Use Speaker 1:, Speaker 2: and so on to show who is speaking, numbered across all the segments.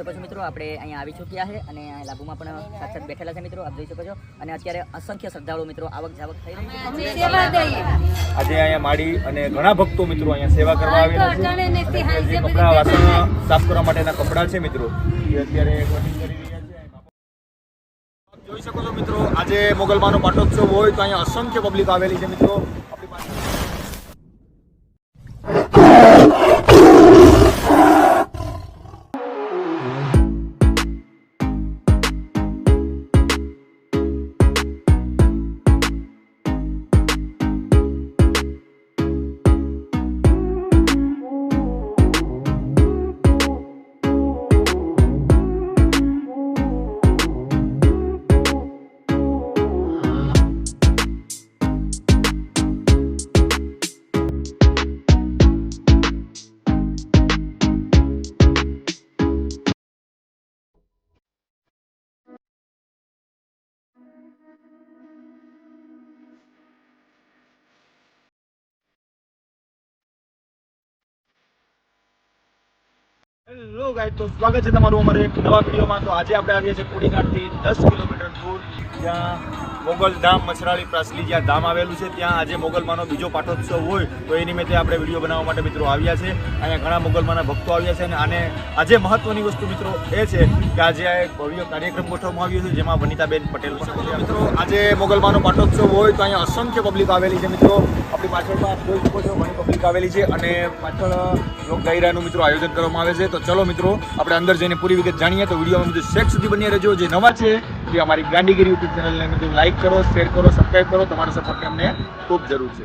Speaker 1: શકો છો મિત્રો આપણે અહીંયા આવી ચૂક્યા છે અને લાભુમાં પણ સાક્ષાત બેઠેલા છે મિત્રો આપ જોઈ શકો છો. અને અત્યારે અસંખ્ય શ્રદ્ધાળુ મિત્રો આવક જાવક થઈ રહી છે.
Speaker 2: આજે અહીંયા માડી અને ઘણા ભક્તો મિત્રો અહીંયા સેવા કરવા આવેલા છે. કપડાં વાસણ સાફ કરવા માટેના કપડાં છે મિત્રો એ અત્યારે cutting કરી રહ્યા છે. આપ જોઈ શકો છો મિત્રો આજે મોગલમાનો પાટોત્સવ હોય તો અહીંયા અસંખ્ય પબ્લિક આવેલી છે મિત્રો. હેલો ગાઈસ તો સ્વાગત છે તમારું અમારે એક નવા વિડીયોમાં. તો આજે આપણે આવીએ છીએ કોડીનાથથી દસ કિલોમીટર દૂર. જ્યાં મોગલ ધામ મછરાળી પ્રાસલી જ્યાં ધામ આવેલું છે, ત્યાં આજે મોગલમાનો બીજો પાટોત્સવ હોય, તો એ નિમિત્તે આપણે વીડિયો બનાવવા માટે મિત્રો આવ્યા છે. અહીંયા ઘણા મોગલમાના ભક્તો આવ્યા છે અને આને આજે મહત્વની વસ્તુ મિત્રો એ છે કે આજે આ એક ભવ્ય કાર્યક્રમ ગોઠવવામાં આવ્યો છે, જેમાં વનિતાબેન પટેલ. મિત્રો, આજે મોગલમાનો પાટોત્સવ હોય, તો અહીંયા અસંખ્ય પબ્લિક આવેલી છે મિત્રો. આપણી પાછળમાં જોઈ શકો છો આવેલી છે અને પાછળ લોક ડાયરાનું મિત્રો આયોજન કરવામાં આવે છે. તો ચલો મિત્રો, આપણે અંદર જઈને પૂરી વિગત જાણીએ. તો વિડીયોમાં મિત્રો શેક સુધી બની રહેજો. જે નવા છે, તે અમારી ગાંધીગીરી યુટ્યુબ ચેનલને મિત્રો લાઇક કરો શેર કરો સબસ્ક્રાઈબ કરો. તમારો સપોર્ટ અમને ખૂબ જરૂર છે.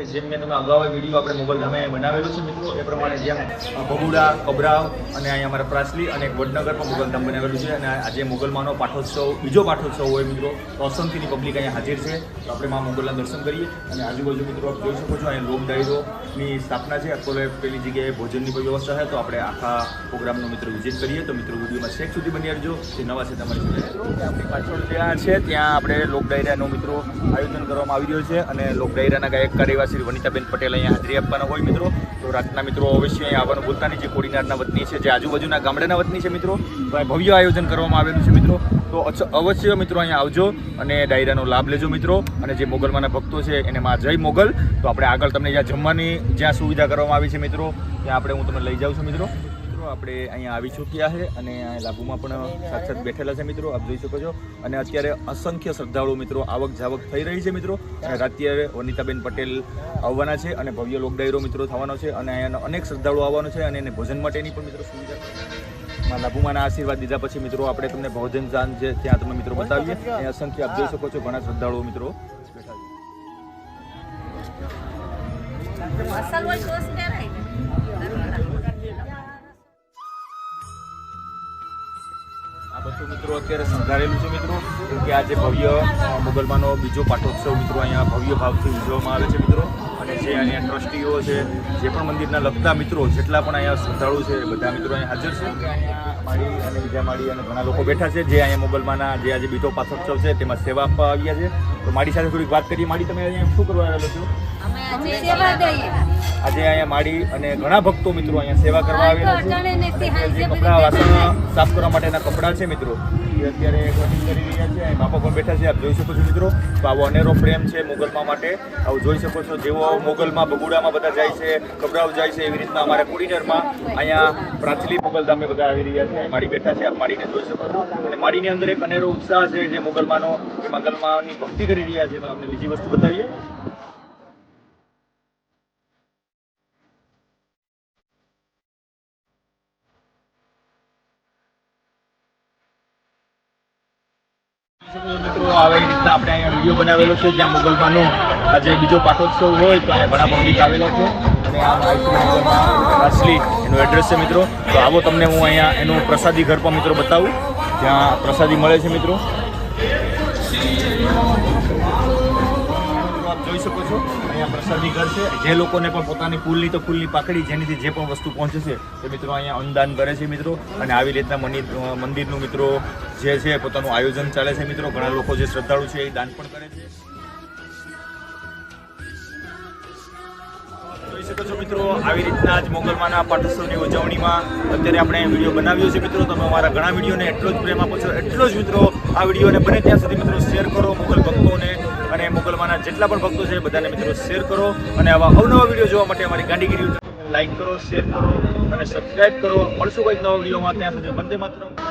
Speaker 2: કે જેમ મેં તમે અગાઉ વીડિયો આપણે મોગલ ધામે બનાવેલું છે મિત્રો, એ પ્રમાણે જેમ ભગુડા કબરાવ અને અહીંયા અમારા પ્રાસલી અને વડનગરમાં મોગલ ધામ બનાવેલું છે અને આજે મોગલમાંનો પાઠોત્સવ, બીજો પાઠોત્સવ હોય મિત્રો, તો અસંખ્યની પબ્લિક અહીંયા હાજર છે. તો આપણે મા મોગલના દર્શન કરીએ અને આજુબાજુ મિત્રો આપ જોઈ શકો છો, અહીંયા લોક ડાયરોની સ્થાપના છે. અત્યારે પેલી જગ્યાએ ભોજનની કોઈ વ્યવસ્થા છે. તો આપણે આખા પ્રોગ્રામનો મિત્રો વિઝિટ કરીએ. તો મિત્રો વિડીયોમાં છેક સુધી બની આવજો જે નવા છે તમારી આપણી પાછળ ત્યાં છે, ત્યાં આપણે લોક ડાયરાનું મિત્રો આયોજન કરવામાં આવી રહ્યું છે અને લોક ડાયરાના ગાયક એવા શ્રી વનિતાબેન પટેલ અહીંયા હાજરી આપવાના હોય મિત્રો. તો રાતના મિત્રો અવશ્ય અહીંયા આવવાનું ભૂલતા જે કોડીનારના વતની છે, જે આજુબાજુના ગામડાના વતની છે મિત્રો તો ભવ્ય આયોજન કરવામાં આવેલું છે મિત્રો. તો અવશ્ય મિત્રો અહીંયા આવજો અને ડાયરાનો લાભ લેજો મિત્રો. અને જે મોગલમાંના ભક્તો છે, એને માં જય મોગલ. તો આપણે આગળ તમને જ્યાં જમવાની જ્યાં સુવિધા કરવામાં આવી છે મિત્રો, ત્યાં આપણે હું તમને લઈ જાઉં છું મિત્રો. મિત્રો, આપણે અહીંયા આવી ચૂક્યા છે અને લાભુમાં પણ સાક્ષાત બેઠેલા છે મિત્રો, આપ જોઈ શકો છો. અને અત્યારે અસંખ્ય શ્રદ્ધાળુ મિત્રો આવક જાવક થઈ રહી છે મિત્રો. અને રાત્રે વનિતાબેન પટેલ આવવાના છે અને ભવ્ય લોકડાયરો મિત્રો થવાનો છે અને અહીંયા અનેક શ્રદ્ધાળુ આવવાનો છે અને એને ભોજન માટેની પણ મિત્રો સુવિધા લાભુમાના આશીર્વાદ દીધા પછી મિત્રો, આપણે તમને ભોજન જાન છે ત્યાં તમે મિત્રો બતાવીએ. અહીંયા અસંખ્ય આપ જોઈ શકો છો ઘણા શ્રદ્ધાળુઓ મિત્રો બેઠા છે. આ બધું મિત્રો અત્યારે સંઘારેલું છે મિત્રો. કેમ કે આજે ભવ્ય મુગલમાનો બીજો પાટોત્સવ મિત્રો અહીંયા ભવ્ય ભાવથી ઉજવવામાં આવે છે મિત્રો. અને જે અહીંયા ટ્રસ્ટીઓ છે, જે પણ મંદિરના લગતા મિત્રો, જેટલા પણ અહીંયા શ્રદ્ધાળુ છે, બધા મિત્રો અહીંયા હાજર છે. અહીંયા માળી અને બીજા માળી અને ઘણા લોકો બેઠા છે, જે અહીંયા મુગલમાના જે આજે બીજો પાઠોત્સવ છે, તેમાં સેવા આપવા આવ્યા છે. તો મારી સાથે થોડીક વાત કરીએ. મારી તમે અહીંયા શું કરવા આવેલો છો?
Speaker 3: આજે
Speaker 2: અહીંયા માડી અને ઘણા ભક્તો મિત્રો અહીંયા સેવા કરવા આવેલા છે. જે કપડાં વાસણ સાફ કરવા માટેના કપડાં છે મિત્રો એ અત્યારે cleaning કરી રહ્યા છે. અહીં બાપા પણ બેઠા છે આપ જોઈ શકો છો મિત્રો. તો આવો અનેરો પ્રેમ છે મોગલમાં માટે. આવું જોઈ શકો છો જેવો મોગલમાં બગુડામાં બધા જાય છે કપડાઓ જાય છે એવી રીતના અમારા કુડીનરમાં અહીંયા પ્રાચલી મોગલ ધામે બધા આવી રહ્યા છે. માડી બેઠા છે આપ માડીને જોઈ શકો છો. અને માડીની અંદર એક અનેરો ઉત્સાહ છે જે મોગલમાંનો એ મોગલમાંની ભક્તિ કરી રહ્યા છે. તો આપણે બીજી વસ્તુ બતાવીએ. મિત્રો, આવી આપણે અહીંયા વીડિયો બનાવેલો છે, જ્યાં મોગલમાંનો આજે બીજો પાટોત્સવ હોય, તો અહીંયા ઘણા પબ્લિક આવેલો છે. અને આ અસલી એનું એડ્રેસ છે મિત્રો. તો આવો તમને હું અહીંયા એનું પ્રસાદી ઘર પણ મિત્રો બતાવું. ત્યાં પ્રસાદી મળે છે મિત્રો. જોઈ શકો છો. અહીંયા પ્રસાદી ઘર છે. જે લોકોને પણ પોતાની ફૂલની તો ફૂલની પાકડી જેનીથી જે પણ વસ્તુ પહોંચે છે તે મિત્રો અહીંયા અનુદાન કરે છે મિત્રો. અને આવી રીતના મંદિર મંદિરનું મિત્રો જે છે, પોતાનું આયોજન ચાલે છે મિત્રો. ઘણા લોકો જે શ્રદ્ધાળુ છે, એ દાન પણ કરે છે. જોઈ શકો છો મિત્રો, આવી રીતના જ મોગલમાના પાટોત્સવની ઉજવણીમાં અત્યારે આપણે વીડિયો બનાવ્યો છે મિત્રો. તમે અમારા ઘણા વિડીયોને એટલો જ પ્રેમ આપો છો, એટલો જ મિત્રો આ વિડીયોને બને ત્યાં સુધી મિત્રો શેર કરો. મોગલ ભક્તોને અને મોગલમાના જેટલા પણ ભક્તો છે બધાને મિત્રો શેર કરો અને આવા અવનવા વીડિયો જોવા માટે અમારી ગાંધીગીરી લાઈક કરો શેર કરો અને સબસ્ક્રાઈબ કરો. મળશું કોઈક નવા વિડીયોમાં ત્યાં સુધી વંદે માતરમ.